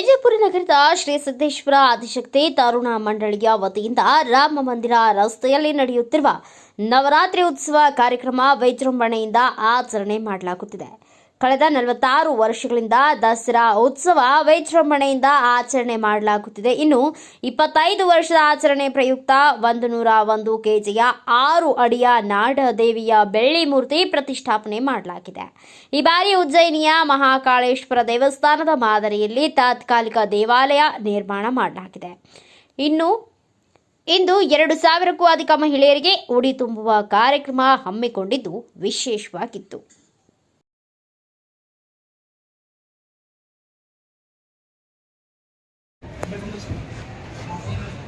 ವಿಜಯಪುರ ನಗರದ ಶ್ರೀ ಸಿದ್ದೇಶ್ವರ ಆದಿಶಕ್ತಿ ತರುಣ ಮಂಡಳಿಯ ವತಿಯಿಂದ ರಾಮ ಮಂದಿರ ರಸ್ತೆಯಲ್ಲಿ ನಡೆಯುತ್ತಿರುವ ನವರಾತ್ರಿ ಉತ್ಸವ ಕಾರ್ಯಕ್ರಮ ವಿಜೃಂಭಣೆಯಿಂದ ಆಚರಣೆ ಮಾಡಲಾಗುತ್ತಿದೆ. ಕಳೆದ ನಲವತ್ತಾರು ವರ್ಷಗಳಿಂದ ದಸರಾ ಉತ್ಸವ ವೈಜೃಂಭಣೆಯಿಂದ ಆಚರಣೆ ಮಾಡಲಾಗುತ್ತಿದೆ. ಇನ್ನು ಇಪ್ಪತ್ತೈದು ವರ್ಷದ ಆಚರಣೆ ಪ್ರಯುಕ್ತ ಒಂದು ನೂರ ಒಂದು ಕೆಜಿಯ ಆರು ಅಡಿಯ ನಾಡದೇವಿಯ ಬೆಳ್ಳಿ ಮೂರ್ತಿ ಪ್ರತಿಷ್ಠಾಪನೆ ಮಾಡಲಾಗಿದೆ. ಈ ಬಾರಿ ಉಜ್ಜಯಿನಿಯ ಮಹಾಕಾಳೇಶ್ವರ ದೇವಸ್ಥಾನದ ಮಾದರಿಯಲ್ಲಿ ತಾತ್ಕಾಲಿಕ ದೇವಾಲಯ ನಿರ್ಮಾಣ ಮಾಡಲಾಗಿದೆ. ಇನ್ನು, ಇಂದು ಎರಡು ಸಾವಿರಕ್ಕೂ ಅಧಿಕ ಮಹಿಳೆಯರಿಗೆ ಉಡಿ ತುಂಬುವ ಕಾರ್ಯಕ್ರಮ ಹಮ್ಮಿಕೊಂಡಿದ್ದು ವಿಶೇಷವಾಗಿತ್ತು.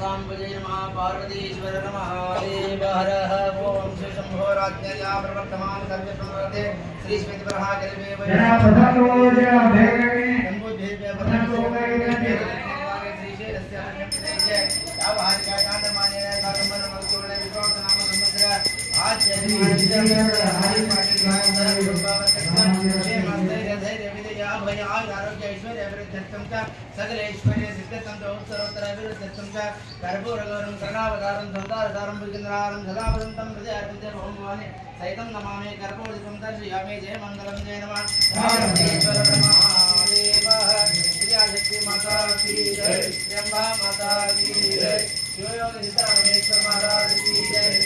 सांबुजे नमः, पार्वतीश्वर नमः। हर ओम श्री शंभोराज्ञया प्रवर्तमान सर्वप्रवर्ते श्री स्मित प्रहा करिवे जना प्रथमो जना भेगने संबुद्धे प्रथमो भेगने श्री शेरस्य अन्यस्य या भारी का कांड माने सागमन मस्तुरने विश्वास नाम संबंध आज जय हरि पाटिल भाई उधर विभाग के భయ ఆయు ఆరోగ్య ఐశ్వర్య అభివృద్ధ్యర్థం చ సకల ఐశ్వర్య సిద్ధ్యర్థంతో సర్వత్ర అభివృద్ధ్యర్థం చ కర్పూరగౌరం కరణావతారం సంతారతారం భుజేంద్రారం సదాపదంతం హృదయ అర్పించే భౌమాని సైతం నమామి కర్పూరితం దర్శయామి జయ మంగళం జయ నమ పార్వతీశ్వర మహాదేవ మహారాజు జయ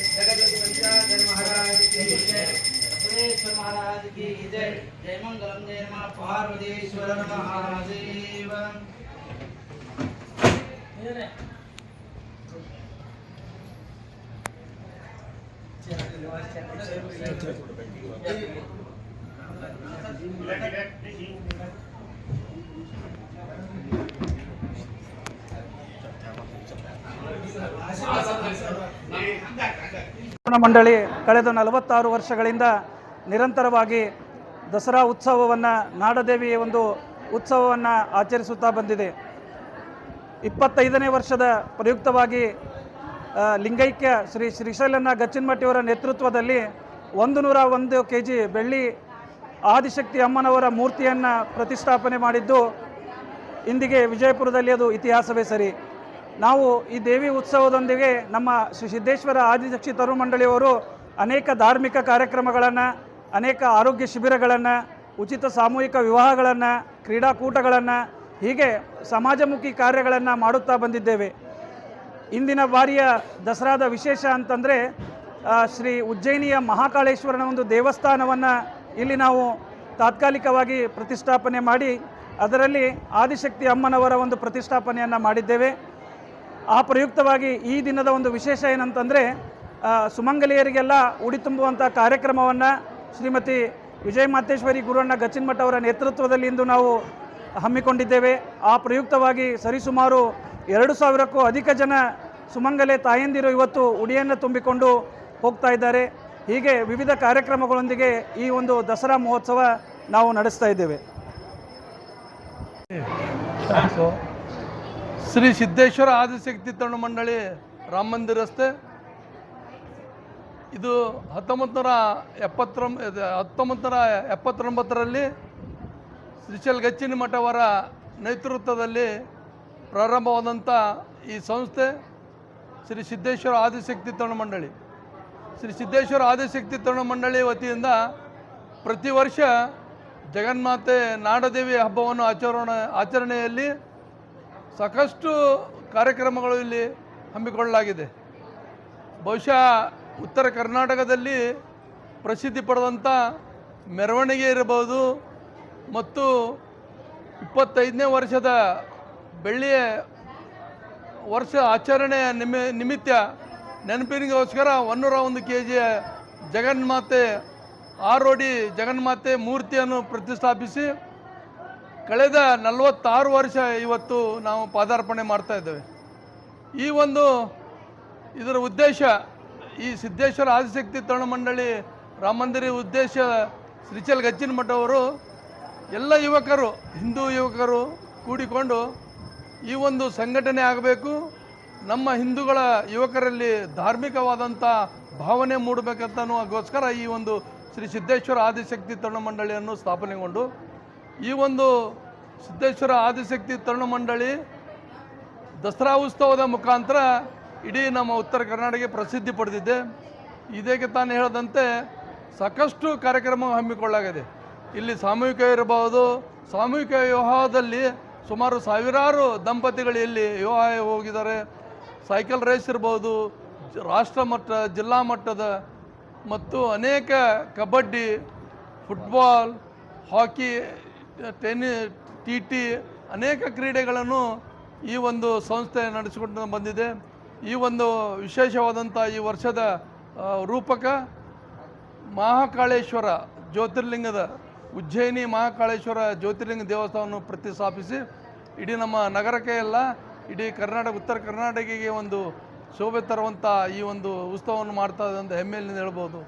ಮಂಡಳಿ ಕಳೆದ ನಲವತ್ತಾರು ವರ್ಷಗಳಿಂದ ನಿರಂತರವಾಗಿ ದಸರಾ ಉತ್ಸವವನ್ನು ನಾಡದೇವಿಯ ಒಂದು ಉತ್ಸವವನ್ನು ಆಚರಿಸುತ್ತಾ ಬಂದಿದೆ. ಇಪ್ಪತ್ತೈದನೇ ವರ್ಷದ ಪ್ರಯುಕ್ತವಾಗಿ ಲಿಂಗೈಕ್ಯ ಶ್ರೀ ಶ್ರೀಶೈಲನ ಗಚ್ಚಿನಮಟ್ಟಿಯವರ ನೇತೃತ್ವದಲ್ಲಿ ಒಂದು ನೂರ ಒಂದು ಕೆ ಜಿ ಬೆಳ್ಳಿ ಆದಿಶಕ್ತಿ ಅಮ್ಮನವರ ಮೂರ್ತಿಯನ್ನು ಪ್ರತಿಷ್ಠಾಪನೆ ಮಾಡಿದ್ದು, ಇಂದಿಗೆ ವಿಜಯಪುರದಲ್ಲಿ ಅದು ಇತಿಹಾಸವೇ ಸರಿ. ನಾವು ಈ ದೇವಿ ಉತ್ಸವದೊಂದಿಗೆ ನಮ್ಮ ಶ್ರೀ ಸಿದ್ದೇಶ್ವರ ಆದಿಶಕ್ತಿ ತರು ಮಂಡಳಿಯವರು ಅನೇಕ ಧಾರ್ಮಿಕ ಕಾರ್ಯಕ್ರಮಗಳನ್ನು ಅನೇಕ ಆರೋಗ್ಯ ಶಿಬಿರಗಳನ್ನು, ಉಚಿತ ಸಾಮೂಹಿಕ ವಿವಾಹಗಳನ್ನು, ಕ್ರೀಡಾಕೂಟಗಳನ್ನು, ಹೀಗೆ ಸಮಾಜಮುಖಿ ಕಾರ್ಯಗಳನ್ನು ಮಾಡುತ್ತಾ ಬಂದಿದ್ದೇವೆ. ಇಂದಿನ ಬಾರಿಯ ದಸರಾದ ವಿಶೇಷ ಅಂತಂದರೆ ಶ್ರೀ ಉಜ್ಜಯಿನಿಯ ಮಹಾಕಾಳೇಶ್ವರನ ಒಂದು ದೇವಸ್ಥಾನವನ್ನು ಇಲ್ಲಿ ನಾವು ತಾತ್ಕಾಲಿಕವಾಗಿ ಪ್ರತಿಷ್ಠಾಪನೆ ಮಾಡಿ, ಅದರಲ್ಲಿ ಆದಿಶಕ್ತಿ ಅಮ್ಮನವರ ಒಂದು ಪ್ರತಿಷ್ಠಾಪನೆಯನ್ನು ಮಾಡಿದ್ದೇವೆ. ಆ ಪ್ರಯುಕ್ತವಾಗಿ ಈ ದಿನದ ಒಂದು ವಿಶೇಷ ಏನಂತಂದರೆ ಸುಮಂಗಲಿಯರಿಗೆಲ್ಲ ಉಡಿ ತುಂಬುವಂಥ ಕಾರ್ಯಕ್ರಮವನ್ನು ಶ್ರೀಮತಿ ವಿಜಯ ಮಾತೇಶ್ವರಿ ಗುರುವಣ್ಣ ಗಚ್ಚಿನಮಠ ಅವರ ನೇತೃತ್ವದಲ್ಲಿ ಇಂದು ನಾವು ಹಮ್ಮಿಕೊಂಡಿದ್ದೇವೆ. ಆ ಪ್ರಯುಕ್ತವಾಗಿ ಸರಿಸುಮಾರು ಎರಡು ಸಾವಿರಕ್ಕೂ ಅಧಿಕ ಜನ ಸುಮಂಗಲೆ ತಾಯಂದಿರು ಇವತ್ತು ಉಡಿಯನ್ನು ತುಂಬಿಕೊಂಡು ಹೋಗ್ತಾ ಇದ್ದಾರೆ. ಹೀಗೆ ವಿವಿಧ ಕಾರ್ಯಕ್ರಮಗಳೊಂದಿಗೆ ಈ ಒಂದು ದಸರಾ ಮಹೋತ್ಸವ ನಾವು ನಡೆಸ್ತಾ ಇದ್ದೇವೆ. ಶ್ರೀ ಸಿದ್ದೇಶ್ವರ ಆದಿಶಕ್ತಿ ತಣ್ಣ ಮಂಡಳಿ ರಾಮ ಮಂದಿರ ರಸ್ತೆ ಇದು ಹತ್ತೊಂಬತ್ತು ನೂರ ಎಪ್ಪತ್ತೊಂಬ ಹತ್ತೊಂಬತ್ತು ಎಪ್ಪತ್ತೊಂಬತ್ತರಲ್ಲಿ ಶ್ರೀಶೈಲ್ ಗಚ್ಚಿನ ಮಠವರ ನೇತೃತ್ವದಲ್ಲಿ ಪ್ರಾರಂಭವಾದಂಥ ಈ ಸಂಸ್ಥೆ ಶ್ರೀ ಸಿದ್ದೇಶ್ವರ ಆದಿಶಕ್ತಿ ತರುಣ ಮಂಡಳಿ. ಶ್ರೀ ಸಿದ್ದೇಶ್ವರ ಆದಿಶಕ್ತಿ ತರುಣ ಮಂಡಳಿ ವತಿಯಿಂದ ಪ್ರತಿ ವರ್ಷ ಜಗನ್ಮಾತೆ ನಾಡದೇವಿ ಹಬ್ಬವನ್ನು ಆಚರಣ, ಆಚರಣೆಯಲ್ಲಿ ಸಾಕಷ್ಟು ಕಾರ್ಯಕ್ರಮಗಳು ಇಲ್ಲಿ ಹಮ್ಮಿಕೊಳ್ಳಲಾಗಿದೆ. ಬಹುಶಃ ಉತ್ತರ ಕರ್ನಾಟಕದಲ್ಲಿ ಪ್ರಸಿದ್ಧಿ ಪಡೆದಂಥ ಮೆರವಣಿಗೆ ಇರಬಹುದು ಮತ್ತು ಇಪ್ಪತ್ತೈದನೇ ವರ್ಷದ ಬೆಳ್ಳಿಯ ವರ್ಷ ಆಚರಣೆಯ ನಿಮಿ, ನಿಮಿತ್ತ ನೆನಪಿನಿಗೋಸ್ಕರ ಒನ್ನೂರ ಒಂದು ಕೆ ಜಿಯ ಜಗನ್ಮಾತೆ, ಆರೋಡಿ ಜಗನ್ಮಾತೆ ಮೂರ್ತಿಯನ್ನು ಪ್ರತಿಷ್ಠಾಪಿಸಿ ಕಳೆದ ನಲವತ್ತಾರು ವರ್ಷ ಇವತ್ತು ನಾವು ಪಾದಾರ್ಪಣೆ ಮಾಡ್ತಾ ಇದ್ದೇವೆ. ಈ ಒಂದು ಇದರ ಉದ್ದೇಶ ಈ ಸಿದ್ದೇಶ್ವರ ಆದಿಶಕ್ತಿ ತರುಣ ಮಂಡಳಿ ರಾಮ ಮಂದಿರ ಉದ್ದೇಶ ಶ್ರೀಚಲ್ ಗಚ್ಚಿನ ಮಠ ಅವರು ಎಲ್ಲ ಯುವಕರು, ಹಿಂದೂ ಯುವಕರು ಕೂಡಿಕೊಂಡು ಈ ಒಂದು ಸಂಘಟನೆ ಆಗಬೇಕು. ನಮ್ಮ ಹಿಂದೂಗಳ ಯುವಕರಲ್ಲಿ ಧಾರ್ಮಿಕವಾದಂಥ ಭಾವನೆ ಮೂಡಬೇಕಂತ ಅದಕ್ಕೋಸ್ಕರ ಈ ಒಂದು ಶ್ರೀ ಸಿದ್ದೇಶ್ವರ ಆದಿಶಕ್ತಿ ತರುಣ ಮಂಡಳಿಯನ್ನು ಸ್ಥಾಪನೆಗೊಂಡು ಈ ಒಂದು ಸಿದ್ದೇಶ್ವರ ಆದಿಶಕ್ತಿ ತರುಣ ಮಂಡಳಿ ದಸರಾ ಉತ್ಸವದ ಮುಖಾಂತರ ಇಡೀ ನಮ್ಮ ಉತ್ತರ ಕರ್ನಾಟಕ ಪ್ರಸಿದ್ಧಿ ಪಡೆದಿದೆ ಇದಕ್ಕೆ ತಾನು ಹೇಳದಂತೆ ಸಾಕಷ್ಟು ಕಾರ್ಯಕ್ರಮ ಹಮ್ಮಿಕೊಳ್ಳಾಗಿದೆ ಇಲ್ಲಿ ಸಾಮೂಹಿಕ ಇರಬಹುದು. ಸಾಮೂಹಿಕ ವಿವಾಹದಲ್ಲಿ ಸುಮಾರು ಸಾವಿರಾರು ದಂಪತಿಗಳು ಇಲ್ಲಿ ವಿವಾಹ ಹೋಗಿದ್ದಾರೆ. ಸೈಕಲ್ ರೇಸ್ ಇರ್ಬೋದು ರಾಷ್ಟ್ರ ಮಟ್ಟ, ಜಿಲ್ಲಾ ಮಟ್ಟದ ಮತ್ತು ಅನೇಕ kabaddi, football, hockey, tennis, T T, ಅನೇಕ ಕ್ರೀಡೆಗಳನ್ನು ಈ ಒಂದು ಸಂಸ್ಥೆ ನಡೆಸಿಕೊಂಡು ಬಂದಿದೆ. ಈ ಒಂದು ವಿಶೇಷವಾದಂಥ ಈ ವರ್ಷದ ರೂಪಕ ಮಹಾಕಾಳೇಶ್ವರ ಜ್ಯೋತಿರ್ಲಿಂಗದ ಉಜ್ಜಯಿನಿ ಮಹಾಕಾಳೇಶ್ವರ ಜ್ಯೋತಿರ್ಲಿಂಗ ದೇವಸ್ಥಾನವನ್ನು ಪ್ರತಿಷ್ಠಾಪಿಸಿ ಇಡೀ ನಮ್ಮ ನಗರಕ್ಕೆ ಎಲ್ಲ ಇಡೀ ಕರ್ನಾಟಕ, ಉತ್ತರ ಕರ್ನಾಟಕಕ್ಕೆ ಒಂದು ಶೋಭೆ ತರುವಂಥ ಈ ಒಂದು ಉತ್ಸವವನ್ನು ಮಾಡ್ತಾ ಇದೆ ಅಂತ ಹೆಮ್ಮೆಯಿಂದ ಹೇಳ್ಬೋದು.